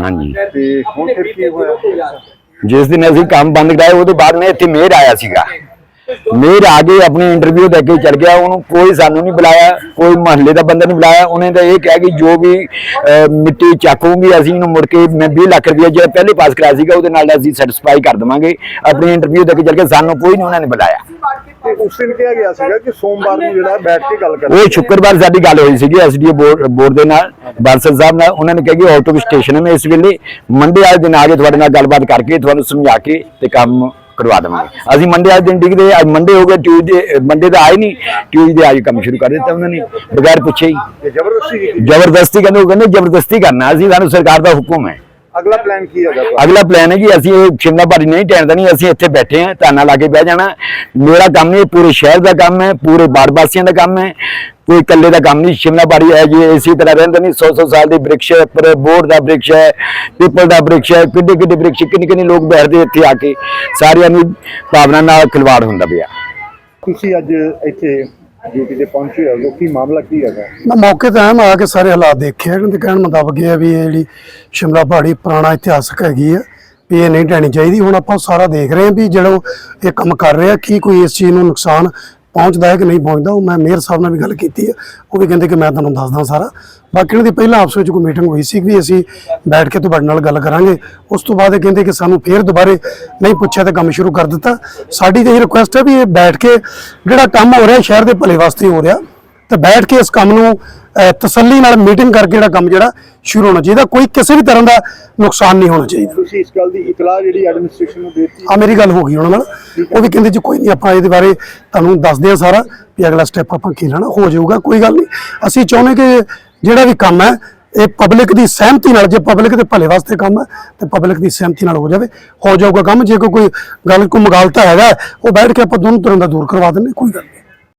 ਹਾਂਜੀ। ਤੇ ਹੁਣ ਫਿਰ ਕੀ ਹੋਇਆ? ਜਿਸ ਦਿਨ ਅਸੀਂ ਕੰਮ ਬੰਦ ਕਰਾਇਆ ਉਹਦੇ ਬਾਅਦ ਮੈਂ ਇੱਥੇ ਮੇਰ ਆਇਆ ਸੀਗਾ। ਮੇਰ ਆ ਕੇ ਆਪਣੀ ਇੰਟਰਵਿਊ ਦੇ ਕੇ ਚੜ ਗਿਆ ਉਹਨੂੰ ਕੋਈ ਸਾਨੂੰ ਨਹੀਂ ਬੁਲਾਇਆ ਕੋਈ ਮਹੱਲੇ ਦਾ ਬੰਦਾ ਨਹੀਂ ਬੁਲਾਇਆ। ਉਹਨੇ ਤਾਂ ਇਹ ਕਿਹਾ ਕਿ ਜੋ ਵੀ ਮਿੱਟੀ ਚੱਕੂਗੀ ਅਸੀਂ ਇਹਨੂੰ ਮੁੜ ਕੇ ਮੈਂ 20 ਲੱਖ ਰੁਪਏ ਜਿਹੜਾ ਪਹਿਲੇ ਪਾਸ ਕਰਾਇਆ ਸੀਗਾ ਉਹਦੇ ਨਾਲ ਅਸੀਂ ਸੈਟੀਸਫਾਈ ਕਰ ਦਵਾਂਗੇ। ਆਪਣੀ ਇੰਟਰਵਿਊ ਦੇ ਕੇ ਚੜ ਕੇ ਸਾਨੂੰ ਕੋਈ ਨਹੀਂ ਉਹਨਾਂ ਨੇ ਬੁਲਾਇਆ। ਤੇ ਉਸ ਦਿਨ ਕਿਹਾ ਗਿਆ ਸੀਗਾ ਕਿ ਸੋਮਵਾਰ ਨੂੰ ਜਿਹੜਾ ਬੈਠ ਕੇ ਗੱਲ ਕਰਾਂਗੇ ਉਹ ਸ਼ੁੱਕਰਵਾਰ ਸਾਡੀ ਗੱਲ ਹੋਈ ਸੀਗੀ ਐਸਡੀਓ ਬੋਰਡ ਦੇ ਨਾਲ ਬਾਂਸਲ ਸਾਹਿਬ ਨਾਲ। ਉਹਨਾਂ ਨੇ ਕਿਹਾ ਕਿ ਆਊਟ ਆਫ ਸਟੇਸ਼ਨ ਮੈਂ ਇਸ ਵੇਲੇ ਮੰਡੇ ਵਾਲੇ ਦਿਨ ਆ ਕੇ ਤੁਹਾਡੇ ਨਾਲ ਗੱਲਬਾਤ ਕਰਕੇ ਤੁਹਾਨੂੰ ਸਮਝਾ ਕੇ ਤੇ ਕੰਮ ਕਰਵਾ ਦੇਵਾਂਗੇ। ਅਸੀਂ ਮੰਡੇ ਵਾਲੇ ਦਿਨ ਡਿੱਗਦੇ ਅੱਜ ਮੰਡੇ ਹੋ ਗਿਆ ਟਿਊਜ਼ਡੇ ਮੰਡੇ ਤਾਂ ਆਏ ਨਹੀਂ ਟਿਊਜ਼ਡੇ ਅੱਜ ਕੰਮ ਸ਼ੁਰੂ ਕਰ ਦਿੱਤਾ ਉਹਨਾਂ ਨੇ ਬਗੈਰ ਪੁੱਛੇ ਹੀ। ਜ਼ਬਰਦਸਤੀ ਜ਼ਬਰਦਸਤੀ ਕਹਿੰਦੇ ਉਹ ਕਹਿੰਦੇ ਜ਼ਬਰਦਸਤੀ ਕਰਨਾ ਅਸੀਂ ਸਾਨੂੰ ਸਰਕਾਰ ਦਾ ਹੁਕਮ ਹੈ। ਅਗਲਾ ਪਲਾਨ ਕੀ ਹੈਗਾ? ਅਗਲਾ ਪਲਾਨ ਹੈ ਕਿ ਅਸੀਂ ਇਹ ਸ਼ਿਮਲਾ ਭਾਰੀ ਨਹੀਂ ਟੈਣਦਾ ਨਹੀਂ ਅਸੀਂ ਇੱਥੇ ਬੈਠੇ ਹਾਂ ਧਾਨਾ ਲਾ ਕੇ ਬਹਿ ਜਾਣਾ। ਮੇਰਾ ਕੰਮ ਨਹੀਂ ਇਹ ਪੂਰੇ ਸ਼ਹਿਰ ਦਾ ਕੰਮ ਹੈ ਪੂਰੇ ਬਾੜ ਵਾਸੀਆਂ ਦਾ ਕੰਮ ਹੈ। ਕੋਈ ਇਕੱਲੇ ਦਾ ਕੰਮ ਨਹੀਂ ਸ਼ਿਮਲਾ ਭਾਰੀ ਹੈ ਜੀ ਇਸੇ ਤਰ੍ਹਾਂ ਰਹਿੰਦੇ ਨਹੀਂ 100 100 ਸਾਲ ਦੀ ਬ੍ਰਿਕਸ਼ ਹੈ ਪਰ ਬੋਰਡ ਦਾ ਬ੍ਰਿਕਸ਼ ਹੈ ਪੀਪਲ ਦਾ ਬ੍ਰਿਕਸ਼ ਹੈ ਕਿੱਡੇ ਕਿੱਡੇ ਬ੍ਰਿਕਸ਼ ਕਿੰਨੇ ਕਿੰਨੇ ਲੋਕ ਬੈਠਦੇ ਇੱਥੇ ਆ ਕੇ ਸਾਰਿਆਂ ਨੂੰ ਭਾਵਨਾ ਨਾਲ ਖਿਲਵਾੜ ਹੁੰਦਾ ਪਿਆ। ਤੁਸੀਂ ਅੱਜ ਇੱਥੇ ਡਿਊਟੀ ਤੇ ਪਹੁੰਚੇ ਹੋ ਕੀ ਮਾਮਲਾ ਕੀ ਹੈਗਾ? ਮੈਂ ਮੌਕੇ ਤੇ ਆਇਆ ਮੈਂ ਆ ਕੇ ਸਾਰੇ ਹਾਲਾਤ ਦੇਖੇ ਆ ਤੇ ਕਹਿਣ ਮੁਤਾਬਕ ਇਹ ਆ ਵੀ ਇਹ ਜਿਹੜੀ ਸ਼ਿਮਲਾ ਪਹਾੜੀ ਪੁਰਾਣਾ ਇਤਿਹਾਸਕ ਹੈਗੀ ਆ, ਵੀ ਇਹ ਨਹੀਂ ਢਹਿਣੀ ਚਾਹੀਦੀ। ਹੁਣ ਆਪਾਂ ਸਾਰਾ ਦੇਖ ਰਹੇ ਹਾਂ ਵੀ ਜਿਹੜਾ ਉਹ ਇਹ ਕੰਮ ਕਰ ਰਿਹਾ, ਕੀ ਕੋਈ ਇਸ ਚੀਜ਼ ਨੂੰ ਨੁਕਸਾਨ ਪਹੁੰਚਦਾ ਹੈ ਕਿ ਨਹੀਂ ਪਹੁੰਚਦਾ, ਉਹ ਮੈਂ ਮੇਅਰ ਸਾਹਿਬ ਨਾਲ ਵੀ ਗੱਲ ਕੀਤੀ ਹੈ। ਉਹ ਵੀ ਕਹਿੰਦੇ ਕਿ ਮੈਂ ਤੁਹਾਨੂੰ ਦੱਸਦਾ ਸਾਰਾ। ਬਾਕੀ ਇਹਨਾਂ ਦੀ ਪਹਿਲਾਂ ਆਪਸ ਵਿੱਚ ਕੋਈ ਮੀਟਿੰਗ ਹੋਈ ਸੀ ਵੀ ਅਸੀਂ ਬੈਠ ਕੇ ਤੁਹਾਡੇ ਨਾਲ ਗੱਲ ਕਰਾਂਗੇ। ਉਸ ਤੋਂ ਬਾਅਦ ਇਹ ਕਹਿੰਦੇ ਕਿ ਸਾਨੂੰ ਫੇਰ ਦੁਬਾਰੇ ਨਹੀਂ ਪੁੱਛਿਆ ਤਾਂ ਕੰਮ ਸ਼ੁਰੂ ਕਰ ਦਿੱਤਾ। ਸਾਡੀ ਤਾਂ ਇਹ ਰਿਕੁਐਸਟ ਹੈ ਵੀ ਇਹ ਬੈਠ ਕੇ ਜਿਹੜਾ ਕੰਮ ਹੋ ਰਿਹਾ ਸ਼ਹਿਰ ਦੇ ਭਲੇ ਵਾਸਤੇ ਹੋ ਰਿਹਾ। ਤੇ ਬੈਠ ਕੇ ਇਸ ਕੰਮ ਨੂੰ ਤਸੱਲੀ ਨਾਲ ਮੀਟਿੰਗ ਕਰਕੇ ਜਿਹੜਾ ਕੰਮ ਜਿਹੜਾ ਸ਼ੁਰੂ ਹੋਣਾ ਚਾਹੀਦਾ ਕੋਈ ਕਿਸੇ ਵੀ ਤਰ੍ਹਾਂ ਦਾ ਨੁਕਸਾਨ ਨਹੀਂ ਹੋਣਾ ਚਾਹੀਦਾ। ਤੁਸੀਂ ਇਸ ਗੱਲ ਦੀ ਇਤਲਾਹ ਜਿਹੜੀ ਐਡਮਿਨਿਸਟ੍ਰੇਸ਼ਨ ਨੂੰ ਦੇਤੀ। ਆ ਮੇਰੀ ਗੱਲ ਹੋ ਗਈ ਉਹਨਾਂ ਨਾਲ ਉਹ ਵੀ ਕਹਿੰਦੇ ਜੀ ਕੋਈ ਨਹੀਂ ਆਪਾਂ ਇਹਦੇ ਬਾਰੇ ਤੁਹਾਨੂੰ ਦੱਸਦੇ ਆ ਸਾਰਾ ਵੀ ਅਗਲਾ ਸਟੈਪ ਆਪਾਂ ਕੀ ਲੈਣਾ ਹੋ ਜਾਊਗਾ ਕੋਈ ਗੱਲ ਨਹੀਂ। ਅਸੀਂ ਚਾਹੁੰਦੇ ਕਿ ਜਿਹੜਾ ਵੀ ਕੰਮ ਹੈ ਇਹ ਪਬਲਿਕ ਦੀ ਸਹਿਮਤੀ ਨਾਲ ਜੇ ਪਬਲਿਕ ਦੇ ਭਲੇ ਵਾਸਤੇ ਕੰਮ ਹੈ ਤੇ ਪਬਲਿਕ ਦੀ ਸਹਿਮਤੀ ਨਾਲ ਹੋ ਜਾਵੇ। ਹੋ ਜਾਊਗਾ ਕੰਮ ਜੇ ਕੋਈ ਕੋਈ ਗੱਲ ਕੋ ਮਗਾਲਤਾ ਹੈਗਾ ਉਹ ਬੈਠ ਕੇ ਆਪਾਂ ਦੋਨੋਂ ਤਰ੍ਹਾਂ ਦਾ ਦੂਰ ਕਰਵਾ ਦਿੰਦੇ ਕੋਈ ਗੱਲ ਨਹੀਂ।